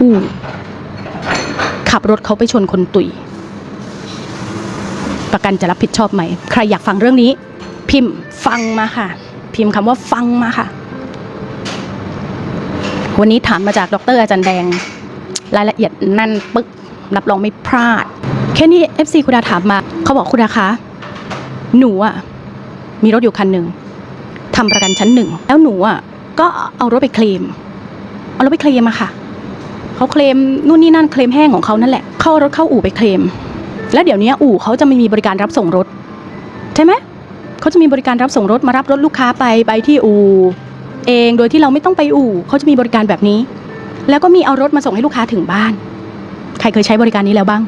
อู่ขับรถเขาไปชนคนตุย ประกันจะรับผิดชอบไหม ใครอยากฟังเรื่องนี้ พิมพ์ฟังมาค่ะ พิมพ์คำว่าฟังมาค่ะ วันนี้ถามมาจากดรอาจารย์แดง รายละเอียดนั่นปึ๊ก รับรองไม่พลาด แค่นี้ FC คุณดาถามมา เขาบอกคุณดาคะ หนูอะ มีรถอยู่คันหนึ่งทำประกันชั้นหนึ่ง แล้วหนูอะ ก็เอารถไปเคลม เอารถไปเคลมอะค่ะ เขาเคลมนู่นนี่นั่นเคลมแห้งของเขานั่นแหละ เข้ารถเข้าอู่ไปเคลม แล้วเดี๋ยวนี้อู่เขาจะไม่มีบริการรับส่งรถ ใช่ไหมเขาจะมีบริการรับส่งรถมารับรถลูกค้าไปไปที่อู่เองโดยที่เราไม่ต้องไปอู่เขาจะมีบริการแบบนี้ แล้วก็มีเอารถมาส่งให้ลูกค้าถึงบ้าน ใครเคยใช้บริการนี้แล้วบ้าง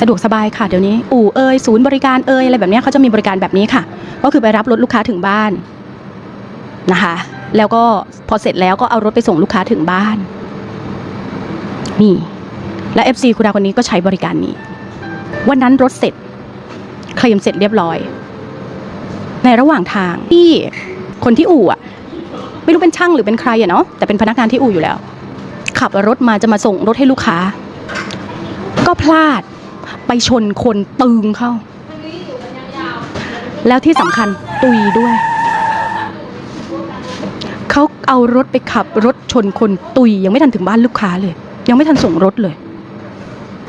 สะดวกสบายค่ะเดี๋ยวนี้ อู่เอยศูนย์บริการเอยอะไรแบบนี้เขาจะมีบริการแบบนี้ค่ะ ก็คือไปรับรถลูกค้าถึงบ้านนะคะ แล้วก็พอเสร็จแล้วก็เอารถไปส่งลูกค้าถึงบ้าน นี่ และ FC คุณดาคนนี้ก็ใช้บริการนี้ วันนั้นรถเสร็จ เคลมเสร็จเรียบร้อย ในระหว่างทางที่คนที่อู่อะไม่รู้เป็นช่างหรือเป็นใครอะเนาะแต่เป็นพนักงานที่อู่อยู่แล้ว ขับรถมาจะมาส่งรถให้ลูกค้า ก็พลาดไปชนคนตึงเข้า แล้วที่สำคัญตุยด้วยเขาเอารถไปขับรถชนคนตุยยังไม่ทันถึงบ้านลูกค้าเลย ยังไม่ทันส่งรถเลย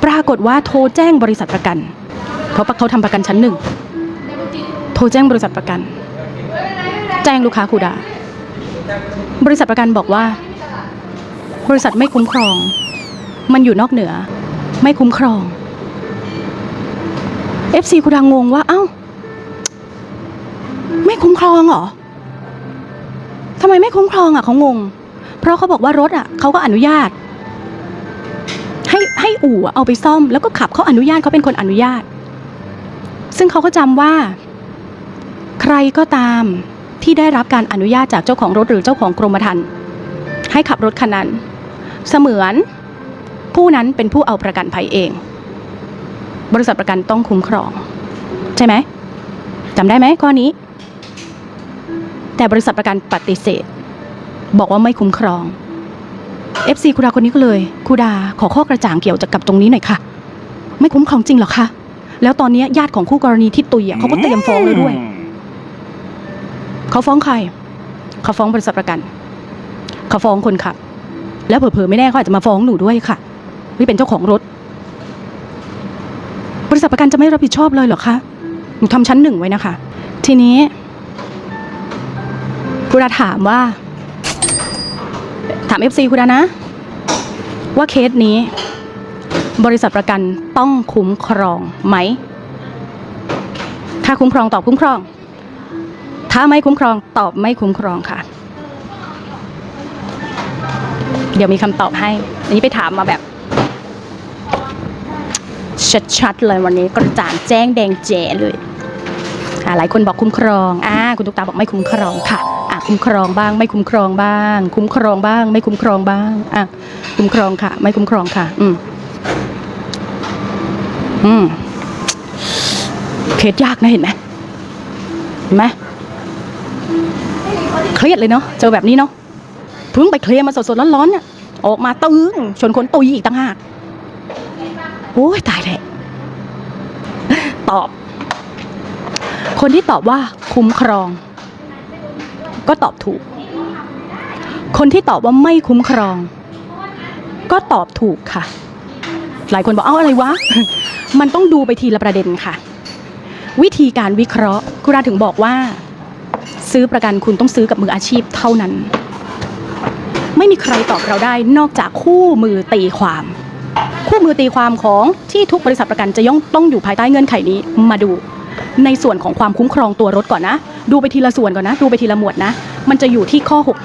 ปรากฏว่าโทรแจ้งบริษัทประกัน เพราะเขาทำประกันชั้นหนึ่ง โทรแจ้งบริษัทประกัน แจ้งลูกค้าคูดา บริษัทประกันบอกว่า บริษัทไม่คุ้มครอง มันอยู่นอกเหนือ ไม่คุ้มครอง FC คูดางงว่า เอ้า ไม่คุ้มครองเหรอทำไมไม่คุ้มครองอะเขางง เพราะเขาบอกว่ารถอะเขาก็อนุญาต ให้ให้อู่เอาไปซ่อม แล้วก็ขับเขาอนุญาตเขาเป็นคนอนุญาต ซึ่งเขาก็จำว่า ใครก็ตามที่ได้รับการอนุญาตจากเจ้าของรถหรือเจ้าของกรมธรรม์ให้ขับรถคันนั้น เสมือนผู้นั้นเป็นผู้เอาประกันภัยเอง บริษัทประกันต้องคุ้มครอง ใช่ไหมจำได้ไหมข้อนี้ แต่บริษัทประกันปฏิเสธ บอกว่าไม่คุ้มครอง FC คูดาคนนี้ก็เลยคูดาขอข้อกระจ่างเกี่ยวกับตรงนี้หน่อยค่ะ ไม่คุ้มครองจริงเหรอคะแล้วตอนนี้ญาติของคู่กรณีที่ตุยอะเขาก็เตรียมฟ้องเลยด้วย เขาฟ้องใคร เขาฟ้องบริษัทประกัน เขาฟ้องคนขับ แล้วเผลอๆไม่แน่เขาอาจจะมาฟ้องหนูด้วยค่ะที่เป็นเจ้าของรถ บริษัทประกันจะไม่รับผิดชอบเลยเหรอคะหนูทำชั้นหนึ่งไว้นะคะ ทีนี้คุณดาถามว่า มเอฟซีคุณดานะ ว่าเคสนี้ บริษัทประกันต้องคุ้มครองไหม ถ้าคุ้มครองตอบคุ้มครอง ถ้าไม่คุ้มครองตอบไม่คุ้มครองค่ะ เดี๋ยวมีคำตอบให้ อันนี้ไปถามมาแบบชัดๆเลยวันนี้กระจ่างแจ้งแดงแจ๋เลยหลายคนบอกคุ้มครองอ่าคุณตุ๊กตาบอกไม่คุ้มครองค่ะ คุ้มครองบ้าง ไม่คุ้มครองบ้าง คุ้มครองบ้าง ไม่คุ้มครองบ้างอะคุ้มครองค่ะ ไม่คุ้มครองค่ะ อืมอืมเคสยากนะเห็นไหมเห็นไหมเครียดเลยเนาะเจอแบบนี้เนาะเพิ่งไปเคลียร์มาสดๆร้อนๆเนี่ยออกมาตึงชนคนตุยอีกต่างหากโอ้ยตายแล้วตอบ คนที่ตอบว่าคุ้มครอง ก็ตอบถูก คนที่ตอบว่าไม่คุ้มครอง ก็ตอบถูกค่ะ หลายคนบอกเอ้าอะไรวะ มันต้องดูไปทีละประเด็นค่ะ วิธีการวิเคราะห์คุณราถึงบอกว่า ซื้อประกันคุณต้องซื้อกับมืออาชีพเท่านั้น ไม่มีใครตอบเราได้นอกจากคู่มือตีความ คู่มือตีความของที่ทุกบริษัทประกันจะย่องต้องอยู่ภายใต้เงื่อนไขนี้มาดู ในส่วนของความคุ้มครองตัวรถก่อนนะ ดูไปทีละส่วนก่อนนะ ดูไปทีละหมวดนะ มันจะอยู่ที่ข้อ 6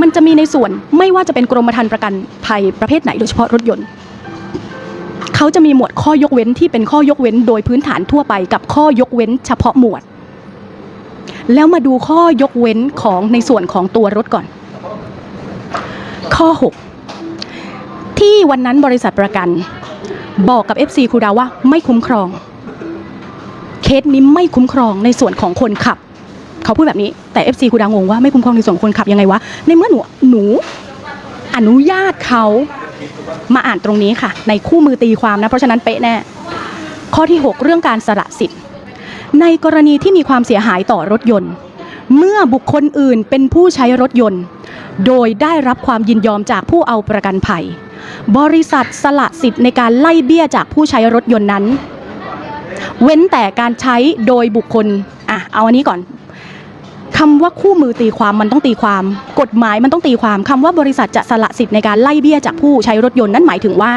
มันจะมีในส่วนไม่ว่าจะเป็นกรมธรรม์ประกันภัยประเภทไหนโดยเฉพาะรถยนต์เขาจะมีหมวดข้อยกเว้นที่เป็นข้อยกเว้นโดยพื้นฐานทั่วไปกับข้อยกเว้น เฉพาะหมวด แล้วมาดูข้อยกเว้นของในส่วนของตัวรถก่อน ข้อ 6 ที่วันนั้นบริษัทประกัน บอกกับ FC ครูดาว่าไม่คุ้มครอง เคสนี้ไม่คุ้มครองในส่วนของคนขับ เขาพูดแบบนี้แต่ FC ครูดางงว่าไม่คุ้มครองในส่วนคนขับยังไงวะในเมื่อหนูหนูออนุญาตเขามาอ่านตรงนี้ค่ะ ในคู่มือตีความนะเพราะฉะนั้นเป๊ะแน่ข้อที่ 6 เรื่องการสละสิทธิ์ ในกรณีที่มีความเสียหายต่อรถยนต์ เมื่อบุคคลอื่นเป็นผู้ใช้รถยนต์ โดยได้รับความยินยอมจากผู้เอาประกันภัย บริษัทสละสิทธิ์ในการไล่เบี้ยจากผู้ใช้รถยนต์นั้น เว้นแต่การใช้โดยบุคคลอะเอาอันนี้ก่อนคำว่าคู่มือตีความมันต้องตีความ กฎหมายมันต้องตีความคำว่าบริษัทจะสละสิทธิ์ในการไล่เบี้ยจากผู้ใช้รถยนต์นั่นหมายถึงว่า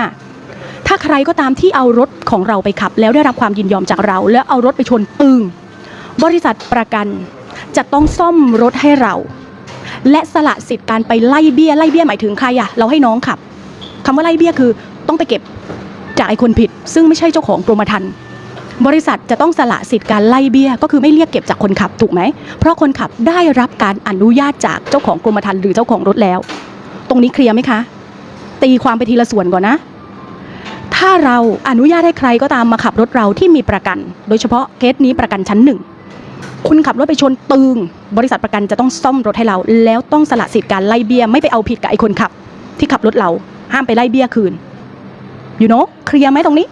ถ้าใครก็ตามที่เอารถของเราไปขับ แล้วได้รับความยินยอมจากเรา แล้วเอารถไปชนปึงบริษัทประกันจะต้องซ่อมรถให้เรา และสละสิทธิ์การไปไล่เบี้ยไล่เบี้ยหมายถึงใครอะเราให้น้องขับ คำว่าไล่เบี้ยคือต้องไปเก็บจากไอ้คนผิด ซึ่งไม่ใช่เจ้าของกรมธรรม์บริษัทจะต้องสละสิทธิ์การไล่เบี้ย ก็คือไม่เรียกเก็บจากคนขับถูกไหม เพราะคนขับได้รับการอนุญาตจากเจ้าของกรมธรรม์หรือเจ้าของรถแล้ว ตรงนี้เคลียร์ไหมคะ ตีความไปทีละส่วนก่อนนะ ถ้าเราอนุญาตให้ใครก็ตามมาขับรถเราที่มีประกัน โดยเฉพาะเคสนี้ประกันชั้นหนึ่งคุณขับรถไปชนตึง บริษัทประกันจะต้องซ่อมรถให้เรา แล้วต้องสละสิทธิ์การไล่เบี้ยไม่ไปเอาผิดกับไอ้คนขับ ที่ขับรถเรา ห้ามไปไล่เบี้ยคืนอยู่เนาะเคลียร์ไหมตรงนี้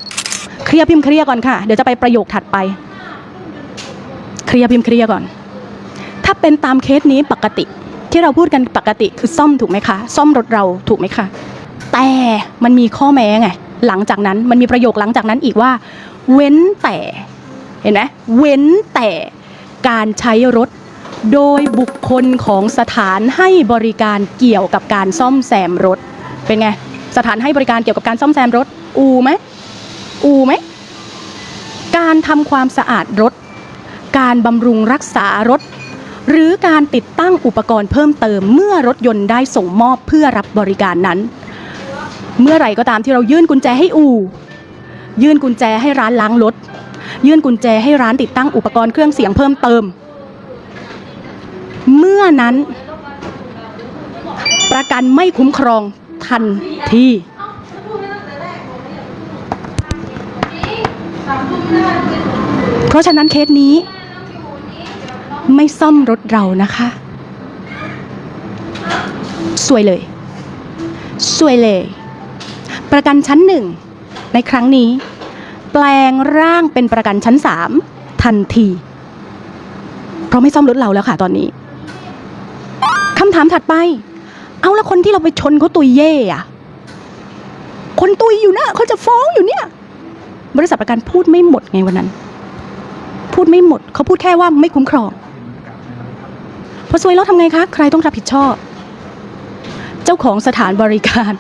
เคลียร์พิมพ์เคลียร์ก่อนค่ะ เดี๋ยวจะไปประโยคถัดไป เคลียร์พิมพ์เคลียร์ก่อน ถ้าเป็นตามเคสนี้ปกติ ที่เราพูดกันปกติคือซ่อมถูกไหมคะ ซ่อมรถเราถูกไหมคะ แต่มันมีข้อแม้ไง หลังจากนั้นมันมีประโยคหลังจากนั้นอีกว่า เว้นแต่ เห็นไหมเว้นแต่การใช้รถโดยบุคคลของสถานให้บริการเกี่ยวกับการซ่อมแซมรถ เป็นไง สถานให้บริการเกี่ยวกับการซ่อมแซมรถ อูไหมอูไหม การทำความสะอาดรถ การบำรุงรักษารถ หรือการติดตั้งอุปกรณ์เพิ่มเติม เมื่อรถยนต์ได้ส่งมอบเพื่อรับบริการนั้น เมื่อไหร่ก็ตามที่เรายื่นกุญแจให้อู่ยื่นกุญแจให้ร้านล้างรถ ยื่นกุญแจให้ร้านติดตั้งอุปกรณ์เครื่องเสียงเพิ่มเติม เมื่อนั้น ประกันไม่คุ้มครอง ทันทีเพราะฉะนั้นเคสนี้ ไม่ซ่อมรถเรานะคะ สวยเลย สวยเลย ประกันชั้นหนึ่งในครั้งนี้ แปลงร่างเป็นประกันชั้นสามทันที เพราะไม่ซ่อมรถเราแล้วค่ะตอนนี้คำถามถัดไป เอาแล้วคนที่เราไปชนเขาตุยเย่อะคนตุยอยู่นะเขาจะฟ้องอยู่เนี่ย บริษัทประกันพูดไม่หมดไงวันนั้น พูดไม่หมดเขาพูดแค่ว่าไม่คุ้มครองพอซวยแล้วทำไงคะ ใครต้องรับผิดชอบ เจ้าของสถานบริการ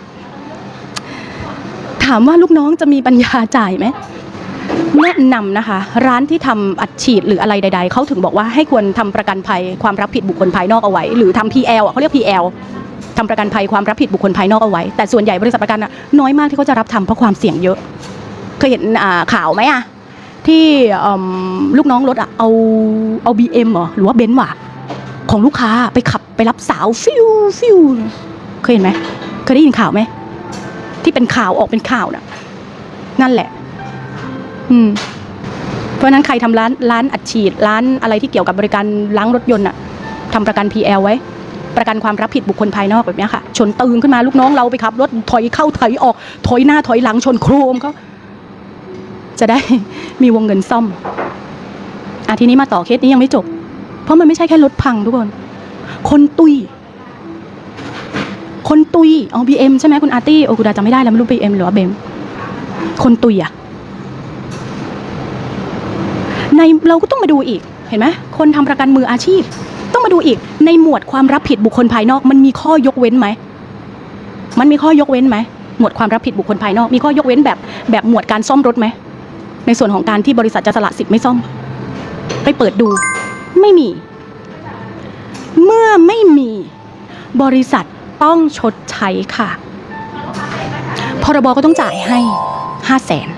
ถามว่าลูกน้องจะมีปัญญาจ่ายไหมแนะนำนะคะ ร้านที่ทำอัดฉีดหรืออะไรใด ๆเขาถึงบอกว่าให้ควรทำประกันภัยความรับผิดบุคคลภายนอกเอาไว้ หรือทำ PL อะเขาเรียก PL ทำประกันภัยความรับผิดบุคคลภายนอกเอาไว้ แต่ส่วนใหญ่บริษัทประกันอะน้อยมากที่เขาจะรับทำเพราะความเสี่ยงเยอะ เคยเห็นข่าวไหมอะที่ลูกน้องรถอะเอาเอาบีเอ็มหรอหรือว่าเบนซ์ว่ะของลูกค้าไปขับไปรับสาวฟิวฟิวเคยเห็นไหมเคยได้ยินข่าวไหมที่เป็นข่าวออกเป็นข่าวน่ะนั่นแหละ อืมเพราะฉะนั้นใครทำร้านร้านอัดฉีดร้านอะไรที่เกี่ยวกับบริการล้างรถยนต์อะทำประกัน PL ไว้ ประกันความรับผิดบุคคลภายนอกแบบนี้ค่ะ ชนตื่นขึ้นมาลูกน้องเราไปขับรถถอยเข้าถอยออก ถอยหน้าถอยหลังชนโครมเขาจะได้มีวงเงินซ่อมอะทีนี้มาต่อเคสนี้ยังไม่จบ เพราะมันไม่ใช่แค่รถพังทุกคน คนตุย คนตุยอ๋อบีเอ็มใช่ไหมคุณอาร์ตี้โอ้กูดาจำไม่ได้แล้วไม่รู้บีเอ็มหรือว่าเบมคนตุยอะในเราก็ต้องมาดูอีกเห็นไหมคนทำประกันมืออาชีพ ต้องมาดูอีกในหมวดความรับผิดบุคคลภายนอก มันมีข้อยกเว้นไหมมันมีข้อยกเว้นไหมหมวดความรับผิดบุคคลภายนอก มีข้อยกเว้นแบบแบบหมวดการซ่อมรถไหมในส่วนของการที่บริษัทจะสละสิทธิ์ไม่ซ่อม ไปเปิดดู ไม่มี เมื่อไม่มี บริษัทต้องชดใช้ค่ะพรบก็ต้องจ่ายให้ห้าแสน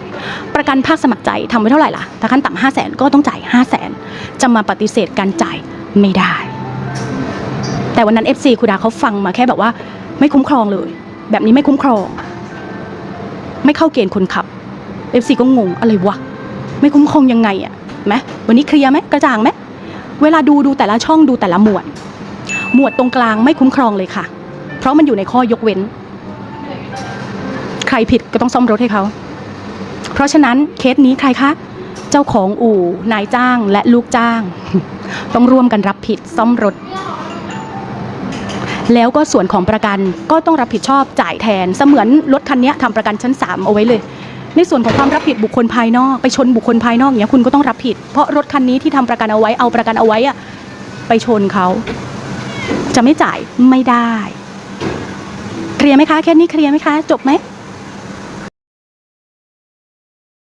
ประกันภาคสมัครใจทำไว้เท่าไหร่ล่ะถ้าขั้นต่ำห้าแสนก็ต้องจ่ายห้าแสนจะมาปฏิเสธการจ่ายไม่ได้ แต่วันนั้น FC คุดาเขาฟังมาแค่แบบว่า ไม่คุ้มครองเลย แบบนี้ไม่คุ้มครอง ไม่เข้าเกณฑ์คนขับ FC ก็งงอะไรวะไม่คุ้มครองยังไงอะไหมวันนี้เคลียร์ไหมกระจ่างไหมเวลาดูดูแต่ละช่องดูแต่ละหมวด หมวดตรงกลางไม่คุ้มครองเลยค่ะ เพราะมันอยู่ในข้อยกเว้น ใครผิดก็ต้องซ่อมรถให้เขา เพราะฉะนั้นเคสนี้ใครคะ เจ้าของอู่นายจ้างและลูกจ้าง ต้องร่วมกันรับผิดซ่อมรถ แล้วก็ส่วนของประกันก็ต้องรับผิดชอบจ่ายแทน เสมือนรถคันนี้ทำประกันชั้น 3 เอาไว้เลย ในส่วนของความรับผิดบุคคลภายนอกไปชนบุคคลภายนอกอย่างเงี้ยคุณก็ต้องรับผิด เพราะรถคันนี้ที่ทำประกันเอาไว้เอาประกันเอาไว้อะไปชนเขาจะไม่จ่ายไม่ได้ เคลียร์ไหมคะแค่นี้เคลียร์ไหมคะ จบไหม